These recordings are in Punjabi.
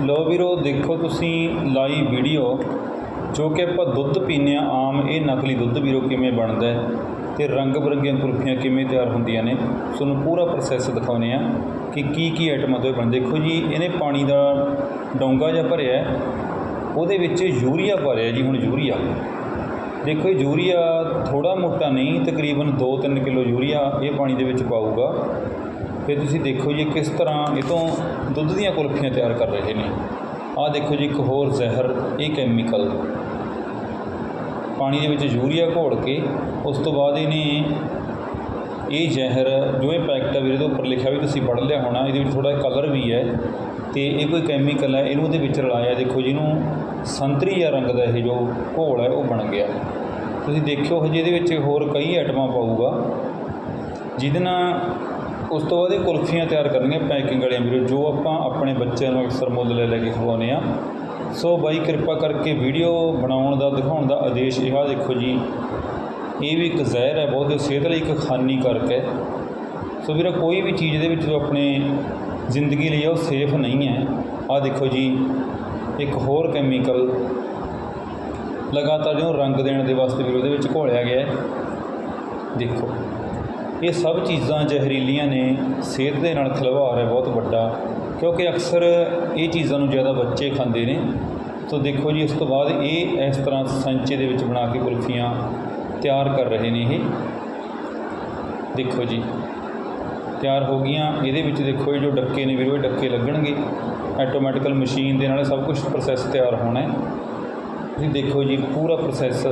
ਲੋ ਵੀਰੋ, ਦੇਖੋ ਤੁਸੀਂ ਲਾਈਵ ਵੀਡੀਓ ਜੋ ਕਿ ਆਪਾਂ ਦੁੱਧ ਪੀਂਦੇ ਹਾਂ ਆਮ, ਇਹ ਨਕਲੀ ਦੁੱਧ ਵੀਰੋ ਕਿਵੇਂ ਬਣਦਾ ਹੈ ਤੇ ਰੰਗ ਬਰੰਗੀਆਂ ਕੁਲਫੀਆਂ ਕਿਵੇਂ ਤਿਆਰ ਹੁੰਦੀਆਂ ਨੇ, ਤੁਹਾਨੂੰ ਪੂਰਾ ਪ੍ਰੋਸੈਸ ਦਿਖਾਉਂਦੇ ਆ ਕਿ ਕੀ ਕੀ ਆਈਟਮਾਂ ਤੋਂ ਇਹ ਬਣ ਦੇਖੋ ਜੀ, ਇਹਨੇ ਪਾਣੀ ਦਾ ਡੋਂਗਾ ਜਿਹਾ ਭਰਿਆ ਉਹਦੇ ਵਿੱਚ ਯੂਰੀਆ ਭਰਿਆ ਜੀ ਹੁਣ ਯੂਰੀਆ। ਦੇਖੋ, ਯੂਰੀਆ ਥੋੜਾ ਮੋਟਾ ਨਹੀਂ, ਤਕਰੀਬਨ 2-3 ਕਿਲੋ ਯੂਰੀਆ ਇਹ ਪਾਣੀ ਦੇ ਵਿੱਚ ਪਾਊਗਾ। ਤੇ ਤੁਸੀਂ ਦੇਖੋ ਜੀ ਕਿਸ ਤਰ੍ਹਾਂ ਇਹ ਤੋਂ ਦੁੱਧ ਦੀਆਂ ਕੁਲਫੀਆਂ ਤਿਆਰ ਕਰ ਰਹੇ ਨੇ। ਆਹ ਦੇਖੋ ਜੀ ਇੱਕ ਹੋਰ ਜ਼ਹਿਰ, ਇਹ ਕੈਮੀਕਲ ਪਾਣੀ ਦੇ ਵਿੱਚ ਯੂਰੀਆ ਘੋਲ ਕੇ ਉਸ ਤੋਂ ਬਾਅਦ ਇਹਨੇ ਇਹ ਜ਼ਹਿਰ ਜੋ ਇਹ ਪੈਕਟ ਆ ਵੀਰੇ ਦੇ ਉੱਪਰ ਲਿਖਿਆ ਵੀ ਤੁਸੀਂ ਪੜ੍ਹ ਲਿਆ ਹੋਣਾ, ਇਹਦੇ ਵਿੱਚ ਥੋੜਾ ਕਲਰ ਵੀ ਹੈ। ਤੇ ਇਹ ਕੋਈ ਕੈਮੀਕਲ ਹੈ, ਇਹਨੂੰ ਉਹਦੇ ਵਿੱਚ ਰਲਾਇਆ, ਦੇਖੋ ਜਿਹਨੂੰ ਸੰਤਰੀ ਜਿਹਾ ਰੰਗ ਦਾ ਇਹ ਜੋ ਘੋਲ ਹੈ, ਉਹ ਬਣ ਗਿਆ। ਤੁਸੀਂ ਦੇਖਿਓ ਹਜੇ ਇਹਦੇ ਵਿੱਚ ਹੋਰ ਕਈ ਆਈਟਮਾਂ ਪਾਊਗਾ। ਜਿਹਦੇ ਨਾਲ ਉਸ ਤੋਂ ਬਾਅਦ ਇਹ ਕੁਲਫੀਆਂ ਤਿਆਰ ਕਰਨੀਆਂ ਪੈਕਿੰਗ ਵਾਲੀਆਂ ਵੀਰੋ, ਜੋ ਆਪਾਂ ਆਪਣੇ ਬੱਚਿਆਂ ਨੂੰ ਅਕਸਰ ਮੁੱਲ ਲੈ ਲੈ ਕੇ ਖਵਾਉਂਦੇ ਆ ਸੋ ਬਾਈ, ਕਿਰਪਾ ਕਰਕੇ ਵੀਡੀਓ ਬਣਾਉਣ ਦਾ, ਦਿਖਾਉਣ ਦਾ ਆਦੇਸ਼ ਇਹ ਆ ਦੇਖੋ ਜੀ। ਇਹ ਵੀ ਇੱਕ ਜ਼ਹਿਰ ਹੈ, ਬਹੁਤ ਸਿਹਤ ਲਈ ਇੱਕ ਹਾਨੀਕਾਰਕ ਹੈ। ਸੋ ਵੀਰੋ, ਕੋਈ ਵੀ ਚੀਜ਼ ਦੇ ਵਿੱਚ ਜੋ ਆਪਣੇ ਜ਼ਿੰਦਗੀ ਲਈ ਆ, ਉਹ ਸੇਫ ਨਹੀਂ ਹੈ। ਆ ਦੇਖੋ ਜੀ, ਇੱਕ ਹੋਰ ਕੈਮੀਕਲ ਲਗਾਤਾਰ ਜਿਹਨੂੰ ਰੰਗ ਦੇਣ ਦੇ ਵਾਸਤੇ ਵੀ ਉਹਦੇ ਵਿੱਚ ਘੋਲਿਆ ਗਿਆ ਹੈ। ਦੇਖੋ। ਇਹ ਸਭ ਚੀਜ਼ਾਂ ਜ਼ਹਿਰੀਲੀਆਂ ਨੇ, ਸਿਹਤ ਦੇ ਨਾਲ ਖਿਲਵਾੜ ਹੈ, ਬਹੁਤ ਵੱਡਾ। ਕਿਉਂਕਿ ਅਕਸਰ ਇਹ ਚੀਜ਼ਾਂ ਨੂੰ ਜ਼ਿਆਦਾ ਬੱਚੇ ਖਾਂਦੇ ਨੇ। ਸੋ ਦੇਖੋ ਜੀ, ਇਸ ਤੋਂ ਬਾਅਦ ਇਹ ਇਸ ਤਰ੍ਹਾਂ ਸੰਚੇ ਦੇ ਵਿੱਚ ਬਣਾ ਕੇ ਕੁਲਫੀਆਂ ਤਿਆਰ ਕਰ ਰਹੇ ਨੇ ਇਹ। ਦੇਖੋ ਜੀ, ਤਿਆਰ ਹੋ ਗਈਆਂ। ਇਹਦੇ ਵਿੱਚ ਦੇਖੋ, ਇਹ ਜੋ ਡੱਕੇ ਨੇ ਵੀਰੋ, ਇਹ ਡੱਕੇ ਲੱਗਣਗੇ। ਆਟੋਮੈਟਿਕਲ ਮਸ਼ੀਨ ਦੇ ਨਾਲ ਸਭ ਕੁਝ ਪ੍ਰੋਸੈਸ ਤਿਆਰ ਹੋਣਾ ਹੈ। ਤੁਸੀਂ ਦੇਖੋ ਜੀ, ਪੂਰਾ ਪ੍ਰੋਸੈਸ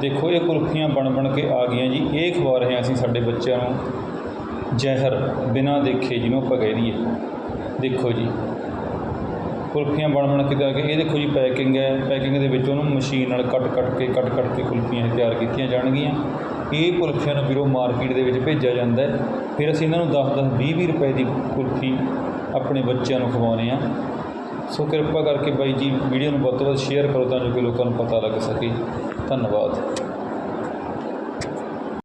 ਦੇਖੋ, ਇਹ ਕੁਲਫੀਆਂ ਬਣ ਬਣ ਕੇ ਆ ਗਈਆਂ ਜੀ। ਇਹ ਖਵਾ ਰਹੇ ਹਾਂ ਅਸੀਂ ਸਾਡੇ ਬੱਚਿਆਂ ਨੂੰ ਜ਼ਹਿਰ ਬਿਨਾਂ ਦੇਖੇ ਜਿਹਨੂੰ ਆਪਾਂ ਕਹਿ ਦਈਏ। ਦੇਖੋ ਜੀ, ਕੁਲਫੀਆਂ ਬਣ ਬਣ ਕੇ ਤਿਆਰ ਇਹ ਦੇਖੋ ਜੀ, ਪੈਕਿੰਗ ਹੈ। ਪੈਕਿੰਗ ਦੇ ਵਿੱਚ ਉਹਨੂੰ ਮਸ਼ੀਨ ਨਾਲ ਕੱਟ ਕੱਟ ਕੇ, ਕੱਟ ਕੱਟ ਕੇ ਕੁਲਫੀਆਂ ਤਿਆਰ ਕੀਤੀਆਂ ਜਾਣਗੀਆਂ। ਇਹ ਕੁਲਫੀਆਂ ਨੂੰ ਵੀਰੋ ਮਾਰਕੀਟ ਦੇ ਵਿੱਚ ਭੇਜਿਆ ਜਾਂਦਾ ਹੈ। ਫਿਰ ਅਸੀਂ ਇਹਨਾਂ ਨੂੰ 10 10 20 20 ਰੁਪਏ ਦੀ ਕੁਲਫੀ ਆਪਣੇ ਬੱਚਿਆਂ ਨੂੰ ਖਵਾਉਂਦੇ ਆ ਸੋ ਕਿਰਪਾ ਕਰਕੇ ਬਾਈ ਜੀ, ਵੀਡੀਓ ਨੂੰ ਵੱਧ ਤੋਂ ਵੱਧ ਸ਼ੇਅਰ ਕਰੋ ਤਾਂ ਜੋ ਕਿ ਲੋਕਾਂ ਨੂੰ ਪਤਾ ਲੱਗ ਸਕੇ। ਧੰਨਵਾਦ।